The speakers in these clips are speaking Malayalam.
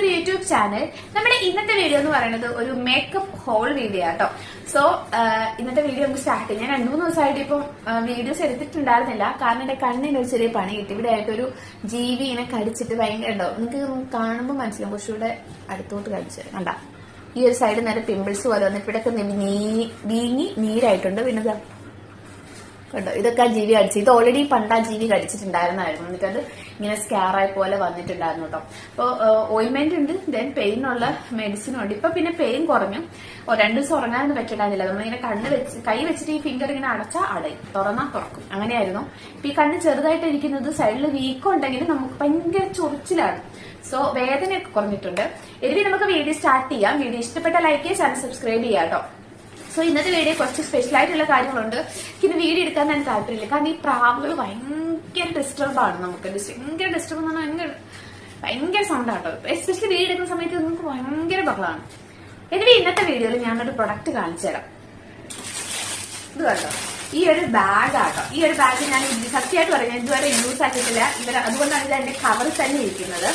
ഒരു യൂട്യൂബ് ചാനൽ. നമ്മുടെ ഇന്നത്തെ വീഡിയോ എന്ന് പറയുന്നത് ഒരു മേക്കപ്പ് ഹോൾ വീഡിയോ ആട്ടോ. സോ ഇന്നത്തെ വീഡിയോ നമുക്ക് സ്റ്റാർട്ട് ചെയ്യാം. ഞാൻ രണ്ടു മൂന്ന് ദിവസമായിട്ട് ഇപ്പം വീഡിയോസ് എടുത്തിട്ടുണ്ടായിരുന്നില്ല. കാരണം എന്റെ കണ്ണിന് ഒരു ചെറിയ പണി കിട്ടി. ഇവിടെ ആയിട്ട് ഒരു ജീവി ഇങ്ങനെ കടിച്ചിട്ട് ഭയങ്കര ഉണ്ടോ? നിങ്ങൾക്ക് കാണുമ്പോൾ മനസ്സിലാവും. കുറച്ചുകൂടെ അടുത്തോട്ട് കടിച്ച് കണ്ട. ഈ ഒരു സൈഡിൽ നേരെ പിമ്പിൾസ് പോലെ വന്നിട്ട് ഇവിടെ നീ വീങ്ങി നീരായിട്ടുണ്ട്. പിന്നെ കണ്ടോ? ഇതൊക്കെ ആ ജീവി കടിച്ചു. ഇത് ഓൾറെഡി പണ്ട് ആ ജീവി കടിച്ചിട്ടുണ്ടായിരുന്നായിരുന്നു. എന്നിട്ട് അത് ഇങ്ങനെ സ്കാറായ പോലെ വന്നിട്ടുണ്ടായിരുന്നു കേട്ടോ അപ്പോൾ ഓയിൻമെന്റ് ഉണ്ട്. ദെൻ പെയിനുള്ള മെഡിസിനും ഉണ്ട്. ഇപ്പൊ പിന്നെ പെയിൻ കുറഞ്ഞു. രണ്ടു ദിവസം ഉറങ്ങാനൊന്നും പറ്റുണ്ടായിരുന്നില്ല നമ്മളിങ്ങനെ കണ്ണ് വെച്ച് കൈ വെച്ചിട്ട് ഈ ഫിംഗർ ഇങ്ങനെ അടച്ചാൽ അടയും. തുറന്നാൽ തുറക്കും. അങ്ങനെയായിരുന്നു. ഇപ്പൊ ഈ കണ്ണ് ചെറുതായിട്ട് ഇരിക്കുന്നത് സൈഡിൽ വീക്കം ഉണ്ടെങ്കിൽ നമുക്ക് ഭയങ്കര ചൊറിച്ചിലാണ്. സോ വേദനയൊക്കെ കുറഞ്ഞിട്ടുണ്ട്. ഇനി നമുക്ക് വീഡിയോ സ്റ്റാർട്ട് ചെയ്യാം. വീഡിയോ ഇഷ്ടപ്പെട്ട ലൈക്ക് ചെയ്യുക ചാനൽ സബ്സ്ക്രൈബ് ചെയ്യാം കേട്ടോ സോ ഇന്നത്തെ വീഡിയോ കുറച്ച് സ്പെഷ്യൽ ആയിട്ടുള്ള കാര്യങ്ങളുണ്ട്. പിന്നെ വീഡിയോ എടുക്കാൻ ഞാൻ താല്പര്യമില്ല. കാരണം ഈ പ്രാവുകൾ ഭയങ്കര ആണ് നമുക്ക്. ഭയങ്കര ഡിസ്റ്റർബ് എന്ന് പറഞ്ഞാൽ ഭയങ്കര ഭയങ്കര സൗണ്ട് ആട്ടോ എസ്പെഷ്യലി വീഡിയോ എടുക്കുന്ന സമയത്ത് നമുക്ക് ഭയങ്കര ബഹളമാണ്. എന്നിട്ട് ഇന്നത്തെ വീഡിയോയിൽ ഞാനൊരു പ്രൊഡക്റ്റ് കാണിച്ചു തരാം. ഇത് കണ്ടോ? ഈ ഒരു ബാഗ് ആട്ടോ ഈ ഒരു ബാഗ് ഞാൻ സത്യമായിട്ട് പറയാം. ഇതുവരെ യൂസ് ആക്കിയിട്ടില്ല. ഇവർ അതുകൊണ്ടാണ് ഇത് എന്റെ കവർ തന്നെ ഇരിക്കുന്നത്.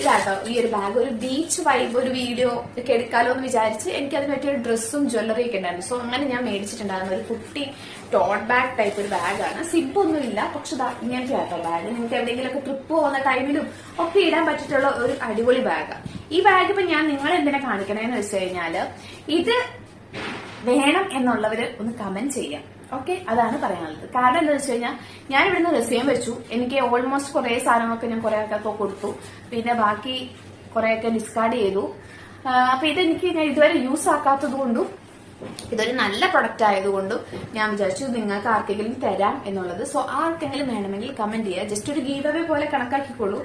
ഇതാട്ടോ ഈ ഒരു ബാഗ് ഒരു ബീച്ച് വൈബ് ഒരു വീഡിയോ ഒക്കെ എടുക്കാലോ എന്ന് വിചാരിച്ച് എനിക്ക് അതിന് പറ്റിയ ഡ്രസ്സും ജ്വല്ലറി ഒക്കെ ഉണ്ടായിരുന്നു. സോ അങ്ങനെ ഞാൻ മേടിച്ചിട്ടുണ്ടായിരുന്നു ഒരു കുട്ടി ടോട്ട് ബാഗ് ടൈപ്പ് ഒരു ബാഗാണ് സിബ് ഒന്നും ഇല്ല പക്ഷെ ഇങ്ങനത്തെ ആട്ടോ ബാഗ് നിങ്ങൾക്ക് എവിടെയെങ്കിലുമൊക്കെ ട്രിപ്പ് പോകുന്ന ടൈമിലും ഒക്കെ ഇടാൻ പറ്റിയിട്ടുള്ള ഒരു അടിപൊളി ബാഗാണ് ഈ ബാഗ് ഇപ്പൊ ഞാൻ നിങ്ങളെ എന്തിനാ കാണിക്കണേന്ന് വെച്ച് കഴിഞ്ഞാൽ ഇത് വേണം എന്നുള്ളവര് ഒന്ന് കമന്റ് ചെയ്യാം. ഓക്കെ അതാണ് പറയാനുള്ളത്. കാരണം എന്താ വെച്ച് കഴിഞ്ഞാൽ ഞാൻ ഇവിടുന്ന് റിസീവ് വെച്ചു. എനിക്ക് ഓൾമോസ്റ്റ് കുറെ സാധനങ്ങളൊക്കെ ഞാൻ കുറെ ആൾക്കാർക്ക് കൊടുത്തു. പിന്നെ ബാക്കി കുറേയൊക്കെ ഡിസ്കാർഡ് ചെയ്തു. അപ്പൊ ഇതെനിക്ക് ഞാൻ ഇതുവരെ യൂസ് ആക്കാത്തത് കൊണ്ടും ഇതൊരു നല്ല പ്രൊഡക്റ്റ് ആയതുകൊണ്ട് ഞാൻ വിചാരിച്ചു നിങ്ങൾക്ക് ആർക്കെങ്കിലും തരാം എന്നുള്ളത്. സോ ആർക്കെങ്കിലും വേണമെങ്കിൽ കമന്റ് ചെയ്യുക ജസ്റ്റ് ഒരു ഗീവ് അവേ പോലെ കണക്കാക്കിക്കോളൂ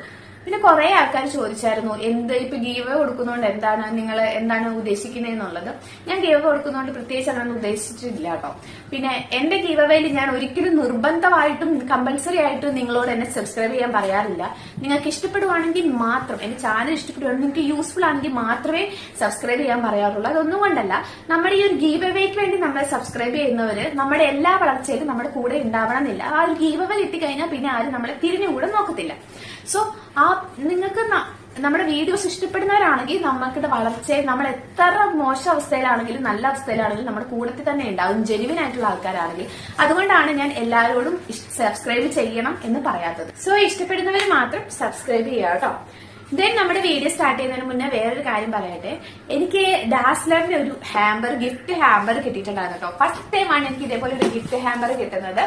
പിന്നെ കുറെ ആൾക്കാർ ചോദിച്ചായിരുന്നു എന്ത് ഇപ്പൊ ഗീവ് കൊടുക്കുന്നതുകൊണ്ട് എന്താണ് നിങ്ങൾ എന്താണ് ഉദ്ദേശിക്കുന്നത് എന്നുള്ളത്. ഞാൻ ഗീവ് കൊടുക്കുന്നതുകൊണ്ട് പ്രത്യേകിച്ച് അങ്ങനെ ഉദ്ദേശിച്ചിട്ടില്ല കേട്ടോ. പിന്നെ എന്റെ ഗീവവേയിൽ ഞാൻ ഒരിക്കലും നിർബന്ധമായിട്ടും കമ്പൽസറി ആയിട്ടും നിങ്ങളോട് എന്നെ സബ്സ്ക്രൈബ് ചെയ്യാൻ പറയാറില്ല. നിങ്ങൾക്ക് ഇഷ്ടപ്പെടുവാണെങ്കിൽ മാത്രം എന്റെ ചാനൽ ഇഷ്ടപ്പെടുവാണെങ്കിൽ നിങ്ങൾക്ക് യൂസ്ഫുൾ ആണെങ്കിൽ മാത്രമേ സബ്സ്ക്രൈബ് ചെയ്യാൻ പറയാറുള്ളൂ. അതൊന്നും കൊണ്ടല്ല. നമ്മുടെ ഈ ഒരു ഗീവ് വേണ്ടി നമ്മളെ സബ്സ്ക്രൈബ് ചെയ്യുന്നവര് നമ്മുടെ എല്ലാ വളർച്ചയിലും നമ്മുടെ കൂടെ ഉണ്ടാവണം എന്നില്ല ആ ഒരു ഗീവ് അവേ എത്തിക്കഴിഞ്ഞാൽ പിന്നെ ആരും നമ്മളെ തിരിഞ്ഞുകൂടെ നോക്കത്തില്ല. സോ ആ നിങ്ങൾക്ക് നമ്മുടെ വീഡിയോസ് ഇഷ്ടപ്പെടുന്നവരാണെങ്കിൽ നമുക്കിടെ വളർച്ചയെ നമ്മൾ എത്ര മോശം അവസ്ഥയിലാണെങ്കിലും നല്ല അവസ്ഥയിലാണെങ്കിലും നമ്മുടെ കൂടത്തിൽ തന്നെ ഉണ്ടാവും ജെനുവിൻ ആയിട്ടുള്ള ആൾക്കാരാണെങ്കിൽ. അതുകൊണ്ടാണ് ഞാൻ എല്ലാവരോടും സബ്സ്ക്രൈബ് ചെയ്യണം എന്ന് പറയാത്തത്. സോ ഇഷ്ടപ്പെടുന്നവർ മാത്രം സബ്സ്ക്രൈബ് ചെയ്യുക കേട്ടോ. ദെൻ നമ്മുടെ വീഡിയോ സ്റ്റാർട്ട് ചെയ്യുന്നതിന് മുന്നേ വേറൊരു കാര്യം പറയട്ടെ. എനിക്ക് ഡാസ്ലറിന്റെ ഒരു ഹാമ്പർ ഗിഫ്റ്റ് ഹാമ്പർ കിട്ടിയിട്ടുണ്ടായിരുന്നു കേട്ടോ. ഫസ്റ്റ് ടൈമാണ് എനിക്ക് ഇതേപോലെ ഒരു ഗിഫ്റ്റ് ഹാമ്പർ കിട്ടുന്നത്.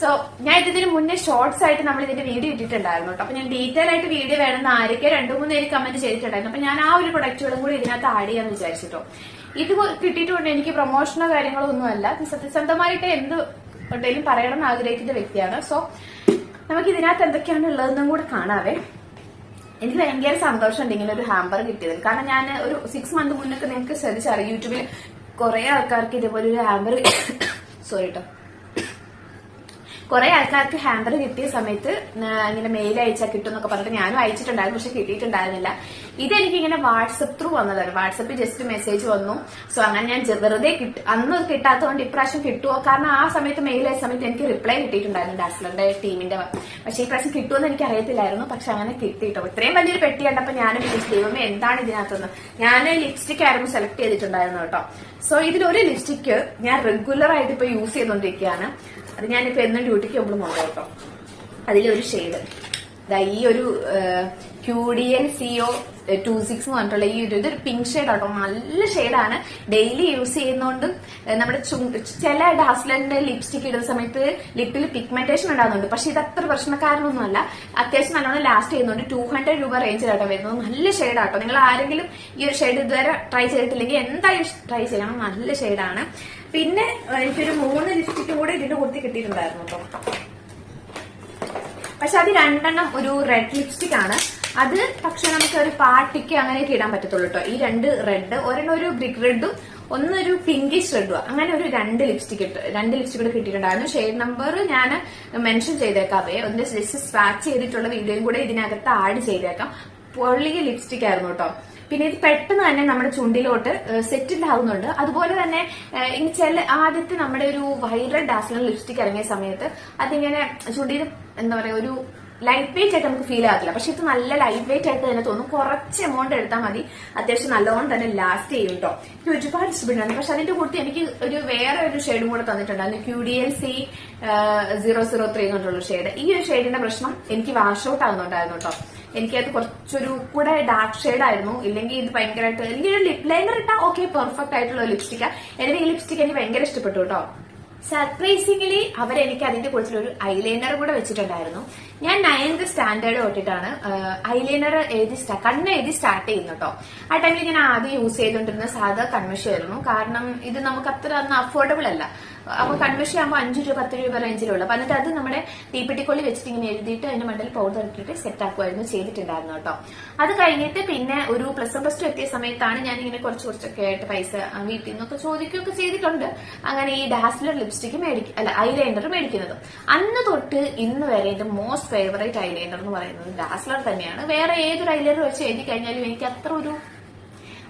സോ ഞാൻ ഇതിന് മുന്നേ ഷോർട്സ് ആയിട്ട് നമ്മൾ ഇതിന്റെ വീഡിയോ ഇട്ടിട്ടുണ്ടായിരുന്നു കേട്ടോ അപ്പൊ ഞാൻ ഡീറ്റെയിൽ ആയിട്ട് വീഡിയോ വേണമെന്ന് ആരൊക്കെ രണ്ടു മൂന്ന് പേര് കമന്റ് ചെയ്തിട്ടുണ്ടായിരുന്നു. അപ്പൊ ഞാൻ ആ ഒരു പ്രൊഡക്റ്റുകളും കൂടി ഇതിനകത്ത് ആഡ് ചെയ്യാന്ന് വിചാരിച്ചിട്ടോ ഇത് കിട്ടിയിട്ടുണ്ട് എനിക്ക് പ്രൊമോഷനോ കാര്യങ്ങളോ ഒന്നുമല്ല സത്യസന്ധമായിട്ട് എന്ത് ഉണ്ടെങ്കിലും പറയണം എന്ന് ആഗ്രഹിക്കുന്ന വ്യക്തിയാണ്. സോ നമുക്ക് ഇതിനകത്ത് എന്തൊക്കെയാണ് ഉള്ളതെന്നും കൂടെ കാണാവേ. എനിക്ക് ഭയങ്കര സന്തോഷമുണ്ട് ഇങ്ങനെ ഒരു ഹാമ്പർ കിട്ടിയത് കാരണം ഞാൻ ഒരു സിക്സ് മന്ത് മുന്നൊക്കെ നിങ്ങൾക്ക് ശ്രദ്ധിച്ചറിയാം. യൂട്യൂബിൽ കുറെ ആൾക്കാർക്ക് ഇതേപോലെ ഒരു ഹാമ്പർ സോറി കേട്ടോ കുറെ ആൾക്കാർക്ക് ഹാമ്പർ കിട്ടിയ സമയത്ത് ഇങ്ങനെ മെയിൽ അയച്ചാൽ കിട്ടും എന്നൊക്കെ പറഞ്ഞിട്ട് ഞാനും അയച്ചിട്ടുണ്ടായിരുന്നു പക്ഷെ കിട്ടിയിട്ടുണ്ടായിരുന്നില്ല. ഇതെനിക്ക് ഇങ്ങനെ വാട്സപ്പ് ത്രൂ വന്നതാണ് വാട്സപ്പിൽ ജസ്റ്റ് മെസ്സേജ് വന്നു. സോ അങ്ങനെ ഞാൻ വെറുതെ കിട്ടും അന്ന് കിട്ടാത്തതുകൊണ്ട് ഇപ്രാവശ്യം കിട്ടുമോ കാരണം ആ സമയത്ത് മെയിൽ അയച്ച സമയത്ത് എനിക്ക് റിപ്ലൈ കിട്ടിയിട്ടുണ്ടായിരുന്നു ഡാസ്ലറിന്റെ ടീമിന്റെ പക്ഷേ ഈ പ്രാവശ്യം കിട്ടുമെന്ന് എനിക്ക് അറിയത്തില്ലായിരുന്നു പക്ഷെ അങ്ങനെ കിട്ടിയിട്ടോ ഇത്രയും വലിയൊരു പെട്ടി കണ്ടപ്പോൾ ഞാനും ദൈവമേ എന്താണ് ഇതിനകത്തുനിന്ന് ഞാൻ ലിപ്സ്റ്റിക് ആയിരുന്നു സെലക്ട് ചെയ്തിട്ടുണ്ടായിരുന്നു കേട്ടോ. സോ ഇതിലൊരു ലിപ്സ്റ്റിക് ഞാൻ റെഗുലർ ആയിട്ട് ഇപ്പൊ യൂസ് ചെയ്തുകൊണ്ടിരിക്കുകയാണ് അത് ഞാനിപ്പോ എന്നും ഡ്യൂട്ടിക്ക് പോകുമ്പോൾ നോക്കാം കേട്ടോ അതിലൊരു ഷെയ്ഡ് ഈ ഒരു ക്യൂഡിയൻ സിഒ ടു സിക്സ് എന്ന് പറഞ്ഞിട്ടുള്ള ഈ ഒരു ഇതൊരു പിങ്ക് ഷെയ്ഡ് ആട്ടോ. നല്ല ഷെയ്ഡാണ് ഡെയിലി യൂസ് ചെയ്യുന്നതുകൊണ്ട് നമ്മുടെ ചില ഡാസ്ലറിന്റെ ലിപ്സ്റ്റിക് ഇടുന്ന സമയത്ത് ലിപ്പിൽ പിഗ്മെന്റേഷൻ ഉണ്ടാകുന്നുണ്ട് പക്ഷെ ഇത് അത്ര പ്രശ്നക്കാരനൊന്നുമല്ല. അത്യാവശ്യം നല്ലോണം ലാസ്റ്റ് ചെയ്യുന്നുണ്ട് ടു ഹൺഡ്രഡ് രൂപ റേഞ്ചിലാട്ടോ വരുന്നത്. നല്ല ഷെയ്ഡാട്ടോ നിങ്ങൾ ആരെങ്കിലും ഈ ഒരു ഷെയ്ഡ് ഇതുവരെ ട്രൈ ചെയ്തിട്ടില്ലെങ്കിൽ എന്തായാലും ട്രൈ ചെയ്യണം. നല്ല ഷെയ്ഡാണ് പിന്നെ എനിക്കൊരു മൂന്ന് ലിപ്സ്റ്റിക് കൂടെ ഇതിന്റെ കൂട്ടി കിട്ടിയിട്ടുണ്ടായിരുന്നു കേട്ടോ പക്ഷെ അത് രണ്ടെണ്ണം ഒരു റെഡ് ലിപ്സ്റ്റിക് ആണ്. അത് പക്ഷെ നമുക്ക് ഒരു പാർട്ടിക്ക് അങ്ങനെയൊക്കെ ഇടാൻ പറ്റത്തുള്ളൂ കേട്ടോ. ഈ രണ്ട് റെഡ് ഒരെണ്ണം ഒരു ബ്രിക്ക് റെഡും ഒന്നൊരു പിങ്കിഷ് റെഡും അങ്ങനെ ഒരു രണ്ട് ലിപ്സ്റ്റിക് ഇട്ട് രണ്ട് ലിപ്സ്റ്റിക് കൂടെ കിട്ടിയിട്ടുണ്ടായിരുന്നു. ഷെയ്ഡ് നമ്പർ ഞാൻ മെൻഷൻ ചെയ്തേക്കാവേ ഒന്ന് ജസ്റ്റ് സ്വാച്ച് ചെയ്തിട്ടുള്ള വീഡിയോയും കൂടെ ഇതിനകത്ത് ആഡ് ചെയ്തേക്കാം. പൊള്ളിയ ലിപ്സ്റ്റിക് ആയിരുന്നു കേട്ടോ. പിന്നെ ഇത് പെട്ടെന്ന് തന്നെ നമ്മുടെ ചുണ്ടിലോട്ട് സെറ്റിൽഡ് ആവുന്നുണ്ട്. അതുപോലെ തന്നെ ഇനി ചില ആദ്യത്തെ നമ്മുടെ ഒരു വൈറൽ ഡാസ്ലർ ലിപ്സ്റ്റിക് ഇറങ്ങിയ സമയത്ത് അതിങ്ങനെ ചുണ്ടിയിൽ എന്താ പറയുക ഒരു ലൈറ്റ് വെയിറ്റ് ആയിട്ട് നമുക്ക് ഫീൽ ആകത്തില്ല. പക്ഷെ ഇത് നല്ല ലൈറ്റ് വെയിറ്റ് ആയിട്ട് തന്നെ തോന്നും. കുറച്ച് എമൗണ്ട് എടുത്താൽ മതി. അത്യാവശ്യം നല്ലോണം തന്നെ ലാസ്റ്റ് ചെയ്യും കേട്ടോ ഇത് ഒരുപാട് ഇഷ്ടപ്പെട്ടാണ് പക്ഷെ അതിന്റെ കൂട്ടി എനിക്ക് ഒരു വേറെ ഒരു ഷെയ്ഡും കൂടെ തന്നിട്ടുണ്ടായിരുന്നു Q D L C zero zero three എന്നുള്ള ഷെയ്ഡ് ഈ ഒരു ഷെയ്ഡിന്റെ പ്രശ്നം എനിക്ക് വാഷ് ഔട്ട് ആകുന്നുണ്ടായിരുന്നു കേട്ടോ എനിക്കത് കുറച്ചൊരു കൂടെ ഡാർക്ക് ഷെയ്ഡ് ആയിരുന്നു. ഇല്ലെങ്കിൽ ഇത് ഭയങ്കരമായിട്ട് എനിക്ക് ഒരു ലിപ് ലൈനർ ഇട്ടാൽ ഓക്കെ പെർഫെക്റ്റ് ആയിട്ടുള്ള ലിപ്സ്റ്റിക്കാണ് എനിക്ക് ഈ ലിപ്സ്റ്റിക് എനിക്ക് ഭയങ്കര ഇഷ്ടപ്പെട്ടു കേട്ടോ സർപ്രൈസിംഗലി അവരെനിക്ക് അതിന്റെ കൂട്ടത്തിൽ ഒരു ഐലൈനർ കൂടെ വെച്ചിട്ടുണ്ടായിരുന്നു. ഞാൻ നയൻത് സ്റ്റാൻഡേർഡ് തൊട്ടിട്ടാണ് ഐലൈനർ എഴുതി കണ്ണ് എഴുതി സ്റ്റാർട്ട് ചെയ്യുന്നു കേട്ടോ ആ ടൈമിൽ ഞാൻ ആദ്യം യൂസ് ചെയ്തുകൊണ്ടിരുന്ന സാധാ കൺവെൻഷൻ ആയിരുന്നു. കാരണം ഇത് നമുക്ക് അത്ര അന്ന് അഫോർഡബിൾ അല്ല. അപ്പൊ കൺവെൻഷൻ ആകുമ്പോൾ അഞ്ച് രൂപ പത്ത് രൂപ റേഞ്ചിലുള്ളൂ അപ്പൊ എന്നിട്ട് അത് നമ്മുടെ തീപ്പെട്ടിക്കൊള്ളി വെച്ചിട്ട് ഇങ്ങനെ എഴുതിയിട്ട് അതിന്റെ മണ്ടയിൽ പൗഡർ ഇട്ടിട്ട് സെറ്റ് ആക്കുമായിരുന്നു ചെയ്തിട്ടുണ്ടായിരുന്നു കേട്ടോ അത് കഴിഞ്ഞിട്ട് പിന്നെ ഒരു പ്ലസ് വൺ പ്ലസ് ടു എത്തിയ സമയത്താണ് ഞാൻ ഇങ്ങനെ കുറച്ച് കുറച്ചൊക്കെ ആയിട്ട് പൈസ വീട്ടിൽ നിന്നൊക്കെ ചോദിക്കുകയൊക്കെ ചെയ്തിട്ടുണ്ട്. അങ്ങനെ ഈ ഡാസ്ലർ ലിപ്സ്റ്റിക്ക് മേടിക്കും അല്ല ഐലൈനർ മേടിക്കുന്നത്. അന്ന് തൊട്ട് ഇന്ന് വരെ എന്റെ മോസ്റ്റ് ഫേവറേറ്റ് ഐലൈനർ എന്ന് പറയുന്നത് ഡാസ്ലർ തന്നെയാണ്. വേറെ ഏതൊരു ഐലൈനർ വെച്ച് എഴുതി കഴിഞ്ഞാലും എനിക്ക് അത്ര ഒരു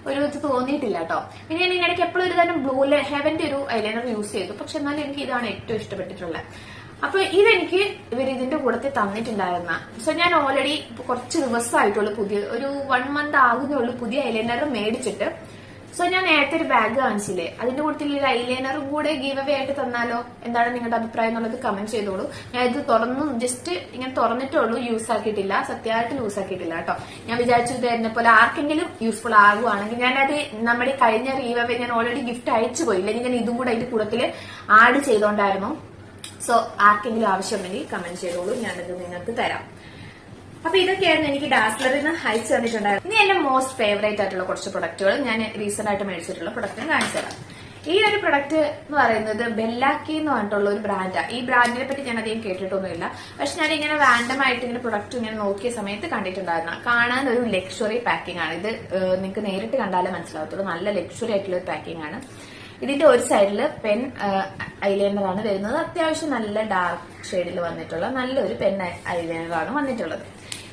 ഒരു ഇത് തോന്നിയിട്ടില്ല കേട്ടോ. പിന്നെ ഞാൻ ഇടയ്ക്ക് എപ്പോഴും ഒരു തരം ബ്ലൂ ഹെവന്റെ ഒരു ഐലൈനർ യൂസ് ചെയ്തു. പക്ഷെ എന്നാലും എനിക്ക് ഇതാണ് ഏറ്റവും ഇഷ്ടപ്പെട്ടിട്ടുള്ളത്. അപ്പൊ ഇതെനിക്ക് ഇവർ ഇതിന്റെ കൂടത്തിൽ തന്നിട്ടുണ്ടായിരുന്ന സോ ഞാൻ ഓൾറെഡി കുറച്ച് ദിവസമായിട്ടുള്ളൂ പുതിയ ഒരു വൺ മന്ത് ആകുന്നുള്ളൂ പുതിയ ഐലൈനർ മേടിച്ചിട്ട്. സോ ഞാൻ നേരത്തെ ഒരു ബാഗ് കാണിച്ചില്ലേ? അതിന്റെ കൂട്ടത്തിൽ ഐലൈനറും കൂടെ ഗീവ് അവേ ആയിട്ട് തന്നാലോ? എന്താണ് നിങ്ങളുടെ അഭിപ്രായം എന്നുള്ളത് കമന്റ് ചെയ്തോളൂ. ഞാൻ ഇത് തുറന്നു ജസ്റ്റ് ഇങ്ങനെ തുറന്നിട്ടേ ഉള്ളൂ യൂസ് ആക്കിയിട്ടില്ല. സത്യമായിട്ട് യൂസ് ആക്കിയിട്ടില്ല കേട്ടോ. ഞാൻ വിചാരിച്ചു ഇത് എന്നെ പോലെ ആർക്കെങ്കിലും യൂസ്ഫുൾ ആകുവാണെങ്കിൽ ഞാനത് നമ്മുടെ കഴിഞ്ഞ ഗീവ് അവേ ഞാൻ ഓൾറെഡി ഗിഫ്റ്റ് അയച്ചു പോയി ഇല്ലെങ്കിൽ ഞാൻ ഇതും കൂടെ അതിന്റെ കൂട്ടത്തിൽ ആഡ് ചെയ്തോണ്ടായിരുന്നു. സോ ആർക്കെങ്കിലും ആവശ്യമുണ്ടെങ്കിൽ കമന്റ് ചെയ്തോളൂ. ഞാനത് നിങ്ങൾക്ക് തരാം. അപ്പൊ ഇതൊക്കെയായിരുന്നു എനിക്ക് ഡാസ്ലറിൽ നിന്ന് അയച്ചു തന്നിട്ടുണ്ടായിരുന്നു ഇനി എന്റെ മോസ്റ്റ് ഫേവറേറ്റ് ആയിട്ടുള്ള കുറച്ച് പ്രൊഡക്റ്റുകൾ ഞാൻ റീസെന്റ് ആയിട്ട് മേടിച്ചിട്ടുള്ള പ്രൊഡക്റ്റ് കാണിച്ചു തരാം. ഈ ഒരു പ്രൊഡക്റ്റ് എന്ന് പറയുന്നത് ബെല്ലാക്കി എന്ന് പറഞ്ഞിട്ടുള്ള ഒരു ബ്രാൻഡാണ് ഈ ബ്രാൻഡിനെ പറ്റി ഞാൻ അധികം കേട്ടിട്ടൊന്നുമില്ല. പക്ഷെ ഞാൻ ഇങ്ങനെ റാൻഡം ആയിട്ട് ഇങ്ങനെ പ്രൊഡക്റ്റ് ഇങ്ങനെ നോക്കിയ സമയത്ത് കണ്ടിട്ടുണ്ടായിരുന്നു. കാണാൻ ഒരു ലക്ഷറി പാക്കിംഗ് ആണ്. ഇത് നിങ്ങൾക്ക് നേരിട്ട് കണ്ടാലേ മനസ്സിലാവത്തുള്ളൂ. നല്ല ലക്ഷറി ആയിട്ടുള്ള ഒരു പാക്കിംഗ് ആണ്. ഇതിന്റെ ഒരു സൈഡിൽ പെൻ ഐലൈനർ ആണ് വരുന്നത്. അത്യാവശ്യം നല്ല ഡാർക്ക് ഷെയ്ഡിൽ വന്നിട്ടുള്ള നല്ലൊരു പെൻ ഐലൈനർ ആണ് വന്നിട്ടുള്ളത്.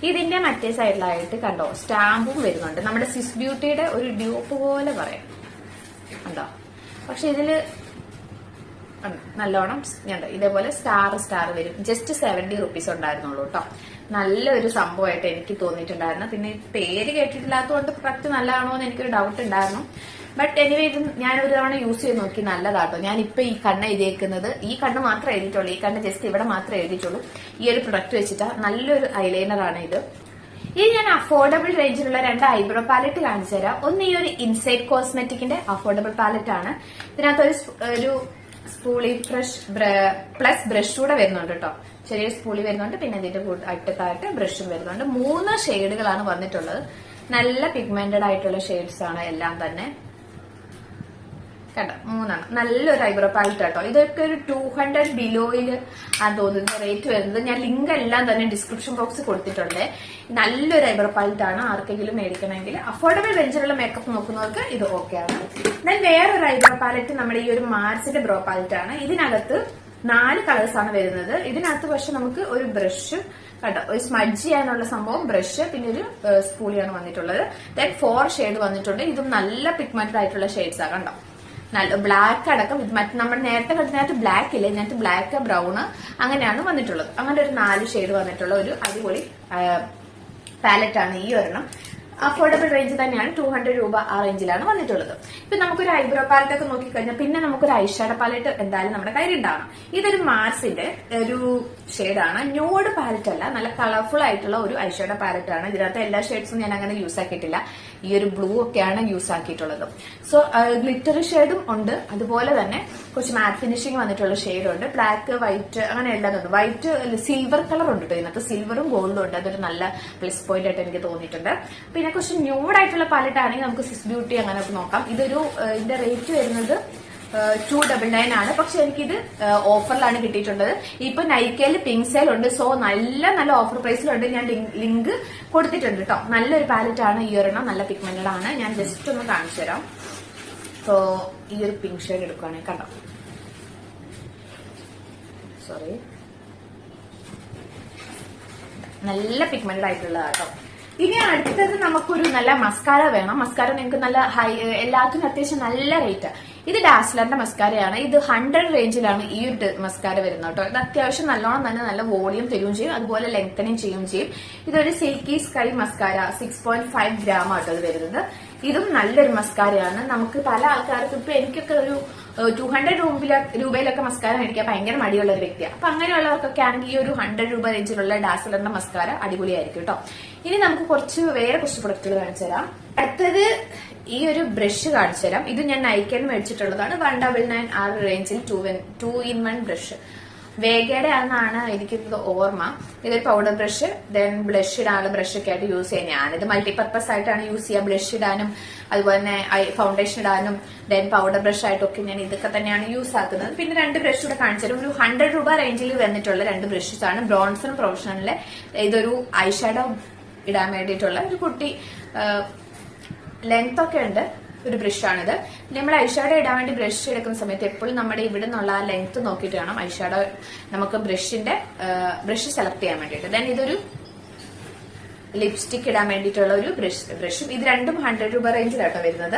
ഇതിന്റെ മറ്റേ സൈഡിലായിട്ട് കണ്ടോ സ്റ്റാമ്പും വരുന്നുണ്ട്. നമ്മുടെ സിസ് ബ്യൂട്ടിയുടെ ഒരു ഡ്യൂപ്പ് പോലെ പറയാം. കണ്ടോ? പക്ഷെ ഇതിൽ ഉണ്ട്. നല്ലോണം ഇതേപോലെ സ്റ്റാർ സ്റ്റാർ വരും. ജസ്റ്റ് സെവന്റി റുപ്പീസ് ഉണ്ടായിരുന്നുള്ളൂ കേട്ടോ നല്ലൊരു സംഭവമായിട്ട് എനിക്ക് തോന്നിയിട്ടുണ്ടായിരുന്നു. പിന്നെ പേര് കേട്ടിട്ടില്ലാത്തതുകൊണ്ട് പ്രൊഡക്റ്റ് നല്ലതാണോ എന്ന് എനിക്കൊരു ഡൗട്ട് ഉണ്ടായിരുന്നു. ബട്ട് എനിവേ ഇത് ഞാൻ ഒരു തവണ യൂസ് ചെയ്ത് നോക്കി നല്ലതാട്ടോ. ഞാൻ ഇപ്പൊ ഈ കണ്ണ് എഴുതിയേക്കുന്നത് ഈ കണ്ണ് മാത്രമേ എഴുതിയിട്ടുള്ളൂ. ഈ കണ്ണ് ജസ്റ്റ് ഇവിടെ മാത്രമേ എഴുതിയിട്ടുള്ളൂ. ഈ ഒരു പ്രൊഡക്റ്റ് വെച്ചിട്ട്. നല്ലൊരു ഐലൈനർ ആണ് ഇത്. ഇനി ഞാൻ അഫോർഡബിൾ റേഞ്ചിലുള്ള രണ്ട് ഐബ്രോ പാലറ്റ് കാണിച്ചു തരാം. ഒന്ന് ഈ ഒരു ഇൻസൈഡ് കോസ്മെറ്റിക്കിന്റെ അഫോർഡബിൾ പാലറ്റ് ആണ്. ഇതിനകത്ത് ഒരു ഒരു സ്പൂളി ഫ്രഷ് പ്ലസ് ബ്രഷ് കൂടെ വരുന്നുണ്ട് കേട്ടോ ചെറിയ സ്പൂളി വരുന്നുണ്ട്. പിന്നെ ഇതിന്റെ അട്ടത്തായിട്ട് ബ്രഷും വരുന്നുണ്ട്. മൂന്ന് ഷെയ്ഡുകളാണ് വന്നിട്ടുള്ളത്. നല്ല പിഗ്മെന്റഡ് ആയിട്ടുള്ള ഷെയ്ഡ്സ് ആണ് എല്ലാം തന്നെ. കണ്ടോ? മൂന്നെണ്ണം. നല്ലൊരു ഐബ്രോ പാലറ്റ് കേട്ടോ ഇതൊക്കെ ഒരു ടു ഹൺഡ്രഡ് ബിലോയിൽ ആ തോന്നുന്നത് റേറ്റ് വരുന്നത്. ഞാൻ ലിങ്ക് എല്ലാം തന്നെ ഡിസ്ക്രിപ്ഷൻ ബോക്സിൽ കൊടുത്തിട്ടുണ്ട്. നല്ലൊരു ഐബ്രോ പാലറ്റ് ആണ്. ആർക്കെങ്കിലും മേടിക്കണമെങ്കിൽ അഫോർഡബിൾ റേഞ്ചിലുള്ള മേക്കപ്പ് നോക്കുന്നവർക്ക് ഇത് ഓക്കെ ആണ്. ഞാൻ വേറൊരു ഐബ്രോ പാലറ്റ് നമ്മുടെ ഈ ഒരു മാർസിന്റെ ബ്രോ പാലറ്റ് ആണ്. ഇതിനകത്ത് നാല് കളേഴ്സ് ആണ് വരുന്നത്. ഇതിനകത്ത് പക്ഷെ നമുക്ക് ഒരു ബ്രഷ് കേട്ടോ ഒരു സ്മഡ്ജ് ചെയ്യാനുള്ള സംഭവം ബ്രഷ് പിന്നെ ഒരു സ്പൂളിയാണ് വന്നിട്ടുള്ളത്. ദെൻ ഫോർ ഷെയ്ഡ് വന്നിട്ടുണ്ട്. ഇതും നല്ല പിഗ്മെന്റഡ് ആയിട്ടുള്ള ഷെയ്ഡ്സ് ആണ് കണ്ടോ? നല്ല ബ്ലാക്ക് അടക്കം ഇത് മറ്റേ നമ്മൾ നേരത്തെ കണ്ടതിനകത്ത് ബ്ലാക്ക് ഇല്ല? ഇതിനകത്ത് ബ്ലാക്ക് ബ്രൗൺ അങ്ങനെയാണ് വന്നിട്ടുള്ളത്. അങ്ങനെ ഒരു നാല് ഷെയ്ഡ് വന്നിട്ടുള്ള ഒരു അടിപൊളി പാലറ്റ് ആണ് ഈ ഒരെണ്ണം. അഫോർഡബിൾ റേഞ്ച് തന്നെയാണ് ടു ഹൺഡ്രഡ് രൂപ ആ റേഞ്ചിലാണ് വന്നിട്ടുള്ളത്. ഇപ്പൊ നമുക്കൊരു ഐബ്രോ പാലറ്റ് ഒക്കെ നോക്കിക്കഴിഞ്ഞാൽ പിന്നെ നമുക്കൊരു ഐഷാഡ പാലറ്റ് എന്തായാലും നമ്മുടെ കയ്യിൽ ഉണ്ടാവണം ഇതൊരു മാർസിന്റെ ഒരു ഷെയ്ഡാണ് ന്യൂഡ് പാലറ്റ് അല്ല നല്ല കളർഫുൾ ആയിട്ടുള്ള ഒരു ഐഷാഡ പാലറ്റ് ആണ്. ഇതിനകത്ത് എല്ലാ ഷെയ്ഡ്സും ഞാൻ അങ്ങനെ യൂസ് ആക്കിയിട്ടില്ല. ഈ ഒരു ബ്ലൂ ഒക്കെയാണ് യൂസ് ആക്കിയിട്ടുള്ളത്. സോ ഗ്ലിറ്റർ ഷെയ്ഡും ഉണ്ട്. അതുപോലെ തന്നെ കുറച്ച് മാറ്റ് ഫിനിഷിംഗ് വന്നിട്ടുള്ള ഷെയ്ഡ് ഉണ്ട്. ബ്ലാക്ക് വൈറ്റ് അങ്ങനെ എല്ലാം ഉണ്ട് വൈറ്റ് സിൽവർ കളർ ഉണ്ട് കേട്ടോ ഇതിനകത്ത്. സിൽവറും ഗോൾഡും ഉണ്ട്. അതൊരു നല്ല പ്ലസ് പോയിന്റ് ആയിട്ട് എനിക്ക് തോന്നിയിട്ടുണ്ട്. പിന്നെ കുറച്ച് ന്യൂഡ് ആയിട്ടുള്ള പാലറ്റ് ആണെങ്കിൽ നമുക്ക് സിസ് ബ്യൂട്ടി അങ്ങനെ നോക്കാം. ഇതൊരു ഇതിന്റെ റേറ്റ് വരുന്നത് ടു ഡബിൾ നയൻ ആണ്. പക്ഷെ എനിക്കിത് ഓഫറിലാണ് കിട്ടിയിട്ടുള്ളത്. ഇപ്പൊ നൈക്കയിൽ പിങ്ക് സെയിൽ ഉണ്ട്. സോ നല്ല നല്ല ഓഫർ പ്രൈസിലുണ്ട് ഞാൻ ലിങ്ക് കൊടുത്തിട്ടുണ്ട് കേട്ടോ. നല്ലൊരു പാലറ്റ് ആണ് ഈ ഒരെണ്ണം. നല്ല പിഗ്മെന്റഡ് ആണ്. ഞാൻ ജസ്റ്റ് ഒന്ന് കാണിച്ചു തരാം സോ ഈ ഒരു പിങ്ക് ഷെയ്ഡ് എടുക്കുകയാണെങ്കിൽ കണ്ടോ? സോറി നല്ല പിഗ്മെന്റഡ് ആയിട്ടുള്ളതാണ് കേട്ടോ. ഇനി അടുത്തത് നമുക്കൊരു നല്ല മസ്കാര വേണം. മസ്കാര നിങ്ങൾക്ക് നല്ല ഹൈ എല്ലാത്തിനും അത്യാവശ്യം നല്ല റേറ്റ് ഇത് ഡാസ്ലറിന്റെ മസ്കാരയാണ് ഇത് ഹൺഡ്രഡ് റേഞ്ചിലാണ് ഈ ഒരു മസ്കാര വരുന്നത് കേട്ടോ. ഇത് അത്യാവശ്യം നല്ലോണം തന്നെ നല്ല വോളിയം തരുകയും ചെയ്യും. അതുപോലെ ലെങ്തനിങ് ചെയ്യുകയും ചെയ്യും. ഇതൊരു silky sky mascara six point five gram ആട്ടോ ഇത് വരുന്നത്. ഇതും നല്ലൊരു മസ്കാരയാണ് നമുക്ക് പല ആൾക്കാർക്കും ഇപ്പൊ എനിക്കൊക്കെ ഒരു ടു ഹൺഡ്രഡ് രൂപയിലൊക്കെ മസ്കാരം മേടിക്കാൻ ഭയങ്കര മടിയുള്ള ഒരു വ്യക്തിയാണ് അപ്പൊ അങ്ങനെയുള്ളവർക്കൊക്കെ ആണെങ്കിൽ ഈ ഒരു ഹൺഡ്രഡ് രൂപ റേഞ്ചിലുള്ള ഡാസ്ലറിന്റെ മസ്കാര അടിപൊളിയായിരിക്കും കേട്ടോ ഇനി നമുക്ക് കുറച്ച് വേറെ കുറച്ച് പ്രൊഡക്റ്റുകൾ കാണിച്ചു തരാം. അടുത്തത് ഈ ഒരു ബ്രഷ് കാണിച്ചു തരാം. ഇത് ഞാൻ നൈക്കൻ മേടിച്ചിട്ടുള്ളതാണ്. വൺ ഡബിൾ നയൻ ആ റേഞ്ചിൽ ടു ഇൻ വൺ ബ്രഷ് വേഗയുടെ ആണെന്നാണ് എനിക്കിത് ഓർമ്മ. ഇതൊരു പൗഡർ ബ്രഷ് ദെൻ ബ്ലഷ് ഇടാനുള്ള ബ്രഷ് ഒക്കെ ആയിട്ട് യൂസ് ചെയ്യാൻ ഞാനിത് മൾട്ടിപർപ്പസ് ആയിട്ടാണ് യൂസ് ചെയ്യുക ബ്ലഷ് ഇടാനും അതുപോലെ തന്നെ ഫൗണ്ടേഷൻ ഇടാനും ദെൻ പൗഡർ ബ്രഷ് ആയിട്ടൊക്കെ ഞാൻ ഇതൊക്കെ തന്നെയാണ് യൂസ് ആക്കുന്നത്. പിന്നെ രണ്ട് ബ്രഷ് കൂടെ കാണിച്ചാൽ ഒരു ഹൺഡ്രഡ് രൂപ റേഞ്ചിൽ വന്നിട്ടുള്ള രണ്ട് ബ്രഷസ് ആണ്. ബ്രോൺസൺ പ്രൊഫഷണലിലെ ഇതൊരു ഐഷാഡോ ഇടാൻ വേണ്ടിയിട്ടുള്ള ഒരു കുട്ടി ലെങ്ത് ഒക്കെ ഉണ്ട്. ഒരു ബ്രഷാണിത്. നമ്മൾ ഐഷാഡോ ഇടാൻ വേണ്ടി ബ്രഷ് എടുക്കുന്ന സമയത്ത് എപ്പോഴും നമ്മുടെ ഇവിടെ നിന്നുള്ള ആ ലെങ്ത് നോക്കിയിട്ട് വേണം ഐഷാഡോ നമുക്ക് ബ്രഷിന്റെ ബ്രഷ് സെലക്ട് ചെയ്യാൻ വേണ്ടിയിട്ട്. ദെൻ ഇതൊരു ലിപ്സ്റ്റിക് ഇടാൻ വേണ്ടിയിട്ടുള്ള ഒരു ബ്രഷ് ബ്രഷും. ഇത് രണ്ടും ഹൺഡ്രഡ് രൂപ റേഞ്ചിലാട്ടോ വരുന്നത്.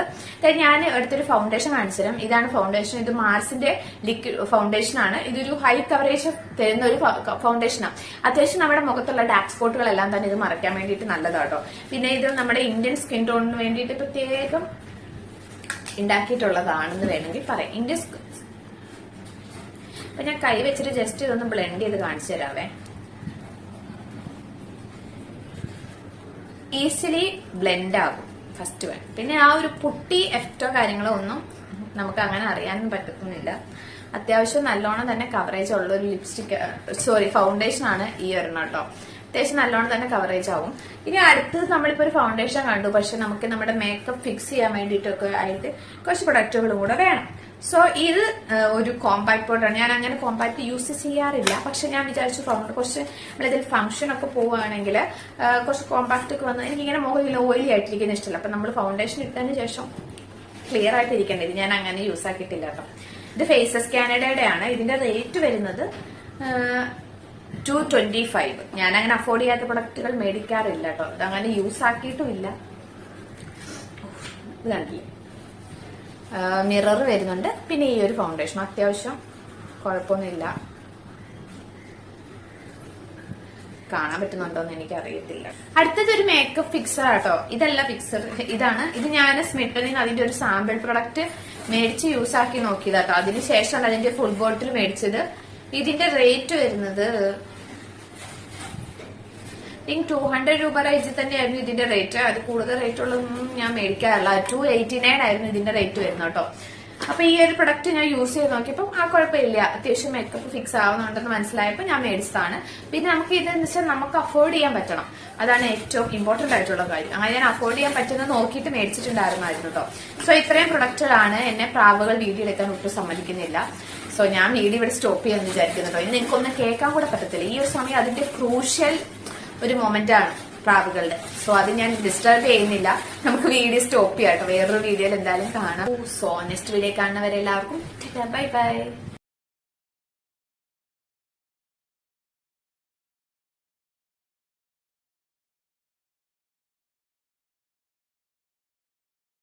ഞാൻ എടുത്തൊരു ഫൗണ്ടേഷൻ കാണിച്ചു ഇതാണ് ഫൗണ്ടേഷൻ ഇത് മാർസിന്റെ ലിക്വിഡ് ഫൗണ്ടേഷൻ ആണ്. ഇതൊരു ഹൈ കവറേജ് തരുന്ന ഒരു ഫൗണ്ടേഷനാണ് അത്യാവശ്യം നമ്മുടെ മുഖത്തുള്ള ഡാർക്ക് സ്പോട്ടുകളെല്ലാം തന്നെ ഇത് മറയ്ക്കാൻ വേണ്ടിയിട്ട് നല്ലതാട്ടോ പിന്നെ ഇത് നമ്മുടെ ഇന്ത്യൻ സ്കിൻ ടോണിന് വേണ്ടിയിട്ട് പ്രത്യേകം ഉണ്ടാക്കിയിട്ടുള്ളതാണെന്ന് വേണമെങ്കിൽ പറയാം. ഇന്ത്യൻ അപ്പൊ ഞാൻ കൈ വെച്ചിട്ട് ജസ്റ്റ് ഇതൊന്ന് ബ്ലെൻഡ് ചെയ്ത് കാണിച്ചു തരാവേ. ഈസിലി ബ്ലെൻഡ് ആകും ഫസ്റ്റ് വൺ പിന്നെ ആ ഒരു പുട്ടി എഫക്റ്റോ കാര്യങ്ങളോ ഒന്നും നമുക്ക് അങ്ങനെ അറിയാനും പറ്റുന്നില്ല അത്യാവശ്യം നല്ലോണം തന്നെ കവറേജ് ഉള്ള ഒരു ലിപ്സ്റ്റിക് സോറി ഫൗണ്ടേഷൻ ആണ് ഈ ഒരെണ്ണം കേട്ടോ അത്യാവശ്യം നല്ലോണം തന്നെ കവറേജ് ആവും. ഇനി അടുത്തത് നമ്മളിപ്പോ ഒരു ഫൗണ്ടേഷൻ കണ്ടു. പക്ഷെ നമുക്ക് നമ്മുടെ മേക്കപ്പ് ഫിക്സ് ചെയ്യാൻ വേണ്ടിയിട്ടൊക്കെ ആയിട്ട് കുറച്ച് പ്രൊഡക്റ്റുകളും കൂടെ വേണം. സോ ഇത് ഒരു കോമ്പാക്ട് പൗഡറാണ് ഞാൻ അങ്ങനെ കോമ്പാക്ട് യൂസ് ചെയ്യാറില്ല. പക്ഷെ ഞാൻ വിചാരിച്ചു കുറച്ച് നമ്മളിതിൽ ഫംഗ്ഷൻ ഒക്കെ പോവുകയാണെങ്കിൽ കുറച്ച് കോമ്പാക്ട് ഒക്കെ വന്ന് എനിക്കിങ്ങനെ മുഖം ഓയിലി ആയിട്ടിരിക്കുന്ന ഇഷ്ടമല്ല. അപ്പൊ നമ്മൾ ഫൗണ്ടേഷൻ ഇട്ടതിന് ശേഷം ക്ലിയർ ആയിട്ട് ഇരിക്കേണ്ടത് ഞാൻ അങ്ങനെ യൂസ് ആക്കിയിട്ടില്ല കേട്ടോ. ഇത് ഫേസസ് കാനഡയുടെ ആണ് ഇതിന്റെ റേറ്റ് വരുന്നത് ടു ട്വന്റി ഫൈവ് ഞാൻ അങ്ങനെ അഫോർഡ് ചെയ്യാത്ത പ്രൊഡക്റ്റുകൾ മേടിക്കാറില്ല കേട്ടോ അതങ്ങനെ യൂസ് ആക്കിയിട്ടുമില്ല. മിറർ വരുന്നുണ്ട്. പിന്നെ ഈ ഒരു ഫൗണ്ടേഷൻ അത്യാവശ്യം കുഴപ്പമൊന്നുമില്ല. കാണാൻ പറ്റുന്നുണ്ടോ എന്ന് എനിക്ക് അറിയത്തില്ല അടുത്തത് ഒരു മേക്കപ്പ് ഫിക്സർ ആട്ടോ. ഇതല്ല ഫിക്സർ ഇതാണ്. ഇത് ഞാൻ സ്മിട്ടനിൽ അതിന്റെ ഒരു സാമ്പിൾ പ്രൊഡക്റ്റ് മേടിച്ച് യൂസ് ആക്കി നോക്കിയതാട്ടോ. അതിനുശേഷമാണ് അതിന്റെ ഫുൾ ബോട്ടിൽ മേടിച്ചത്. ഇതിന്റെ റേറ്റ് വരുന്നത് തിങ്ക് ടു ഹൺഡ്രഡ് രൂപ റേഞ്ചിൽ തന്നെയായിരുന്നു ഇതിന്റെ റേറ്റ് അത് കൂടുതൽ റേറ്റ് ഉള്ളതൊന്നും ഞാൻ മേടിക്കാറില്ല. ടു എയ്റ്റി നയൻ ആയിരുന്നു ഇതിന്റെ റേറ്റ് വരുന്നത് കേട്ടോ. അപ്പൊ ഈ ഒരു പ്രൊഡക്റ്റ് ഞാൻ യൂസ് ചെയ്ത് നോക്കിയപ്പോൾ ആ കുഴപ്പമില്ല. അത്യാവശ്യം മേക്കപ്പ് ഫിക്സ് ആവുന്നുണ്ടെന്ന് മനസ്സിലായപ്പോൾ ഞാൻ മേടിച്ചതാണ്. പിന്നെ നമുക്ക് ഇതെന്ന് വെച്ചാൽ നമുക്ക് അഫോർഡ് ചെയ്യാൻ പറ്റണം. അതാണ് ഏറ്റവും ഇമ്പോർട്ടന്റ് ആയിട്ടുള്ള കാര്യം. അങ്ങനെ ഞാൻ അഫോർഡ് ചെയ്യാൻ പറ്റുന്നത് നോക്കിയിട്ട് മേടിച്ചിട്ടുണ്ടായിരുന്നായിരുന്നു കേട്ടോ. സോ ഇത്രയും പ്രൊഡക്റ്റുകളാണ് എന്നെ പ്രാവുകൾ വീഡിയോ എടുക്കാൻ ഒട്ടും സമ്മതിക്കുന്നില്ല. സോ ഞാൻ വീഡിയോ ഇവിടെ സ്റ്റോപ്പ് ചെയ്യാൻ വിചാരിക്കുന്നു കേട്ടോ. ഇന്ന് എനിക്കൊന്നും കേൾക്കാൻ കൂടെ പറ്റത്തില്ല. ഈ ഒരു സമയം അതിന്റെ ക്രൂഷ്യൽ ഒരു മൊമെന്റ് ആണ് പ്രാവുകളുടെ. സോ അത് ഞാൻ ഡിസ്റ്റർബ് ചെയ്യുന്നില്ല. നമുക്ക് വീഡിയോ സ്റ്റോപ്പ് ചെയ്യാം കേട്ടോ. വേറൊരു വീഡിയോയിൽ എന്തായാലും കാണാം. സോ നെക്സ്റ്റ് വീഡിയോ കാണുന്നവരെല്ലാവർക്കും ബൈ ബൈ